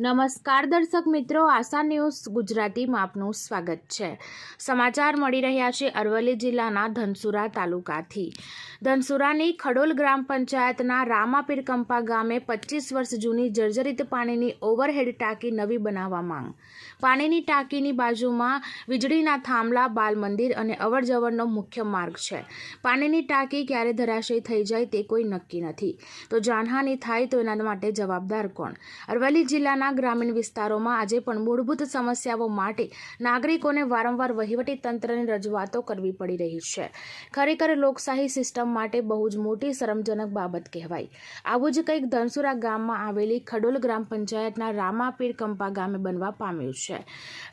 નમસ્કાર દર્શક મિત્રો, આશા ન્યૂઝ ગુજરાતીમાં આપનું સ્વાગત છે. સમાચાર મળી રહ્યા છે અરવલ્લી જિલ્લાના ધનસુરા તાલુકાથી. ધનસુરાની ખડોલ ગ્રામ પંચાયતના રામાપીર કંપા ગામે પચીસ વર્ષ જૂની જર્જરિત પાણીની ઓવરહેડ ટાંકી નવી બનાવવા માંગ. પાણીની ટાંકીની બાજુમાં વીજળીના થાંભલા બાલ મંદિર અને અવરજવરનો મુખ્ય માર્ગ છે. પાણીની ટાંકી ક્યારે ધરાશય થઈ જાય તે કોઈ નક્કી નથી. તો જાનહાનિ થાય તો એના માટે જવાબદાર કોણ? અરવલ્લી જિલ્લાના ગ્રામીણ વિસ્તારોમાં આજે પણ મૂળભૂત સમસ્યાઓ માટે નાગરિકોને વારંવાર વહીવટી તંત્રની રજૂઆતો કરવી પડી રહી છે. ખરેખર લોકશાહી સિસ્ટમ માટે બહુ જ મોટી શરમજનક બાબત કહેવાય. આવું જ કંઈક ધનસુરા ગામમાં આવેલી ખડોલ ગ્રામ પંચાયતના રામાપીર કંપા ગામે બનવા પામ્યું છે.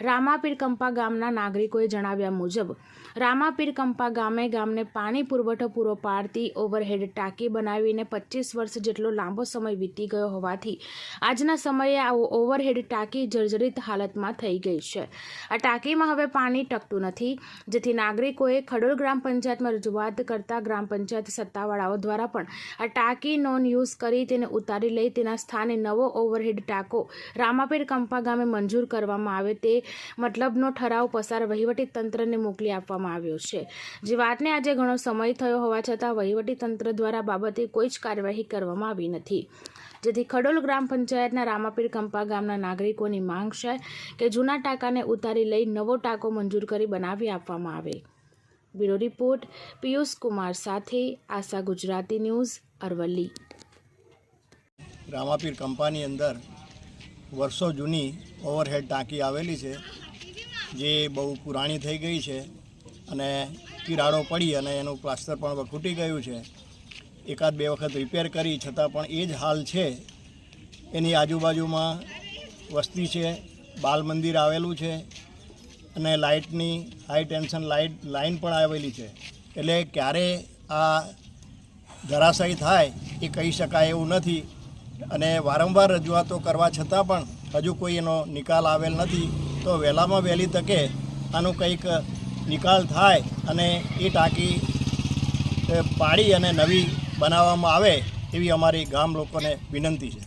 રામાપીર કંપા ગામના નાગરિકોએ જણાવ્યા મુજબ, રામાપીર કંપા ગામે ગામને પાણી પુરવઠો પૂરો પાડતી ઓવરહેડ ટાંકી બનાવીને પચીસ વર્ષ જેટલો લાંબો સમય વીતી ગયો હોવાથી, આજના સમયે આ ઓવરહેડ ટાંકી જર્જરિત હાલતમાં થઈ ગઈ છે. આ ટાંકીમાં હવે પાણી ટકતું નથી, જેથી નાગરિકોએ ખડોલ ગ્રામ પંચાયતમાં રજૂઆત કરતા ગ્રામ પંચાયત સત્તાવાળાઓ દ્વારા પણ આ ટાંકી નોન યુઝ કરી તેને ઉતારી લઈ તેના સ્થાને નવો ઓવરહેડ ટાંકો રામાપીર કંપા ગામે મંજૂર કરવામાં આવે તે મતલબનો ઠરાવ પસાર વહીવટી તંત્રને મોકલી આપવામાં આવ્યો છે. જે વાતને આજે ઘણો સમય થયો હોવા છતાં વહીવટી તંત્ર દ્વારા બાબતે કોઈ જ કાર્યવાહી કરવામાં આવી નથી. જેથી ખડોલ ગ્રામ પંચાયતના રામાપીર કંપા ગામના નાગરિકોની માંગ છે કે જૂના ટાંકાને ઉતારી લઈ નવો ટાંકો મંજૂર કરી બનાવી આપવામાં આવે બ્યુરો રિપોર્ટ, પિયુષ કુમાર સાથે આશા ગુજરાતી ન્યૂઝ, અરવલ્લી. રામાપીર કંપાની અંદર વર્ષો જૂની ઓવરહેડ ટાંકી આવેલી છે, જે બહુ પુરાણી થઈ ગઈ છે અને તિરાડો પડી અને એનું પ્લાસ્ટર પણ ખૂટી ગયું છે. એકાદ બે વખત રિપેર કરી, છતાં પણ એ જ હાલ છે. એની આજુબાજુમાં વસ્તી છે, બાલ મંદિર આવેલું છે, અને લાઇટની હાઈ ટેન્શન લાઇટ લાઇન પણ આવેલી છે. એટલે ક્યારે આ ધરાશાયી થાય એ કહી શકાય એવું નથી. અને વારંવાર રજૂઆતો કરવા છતાં પણ હજુ કોઈ એનો નિકાલ આવેલ નથી. તો વહેલામાં વહેલી તકે આનું કંઈક નિકાલ થાય અને એ ટાંકી પાડી અને નવી બનાવવામાં આવે એવી અમારી ગામ લોકોને વિનંતી છે.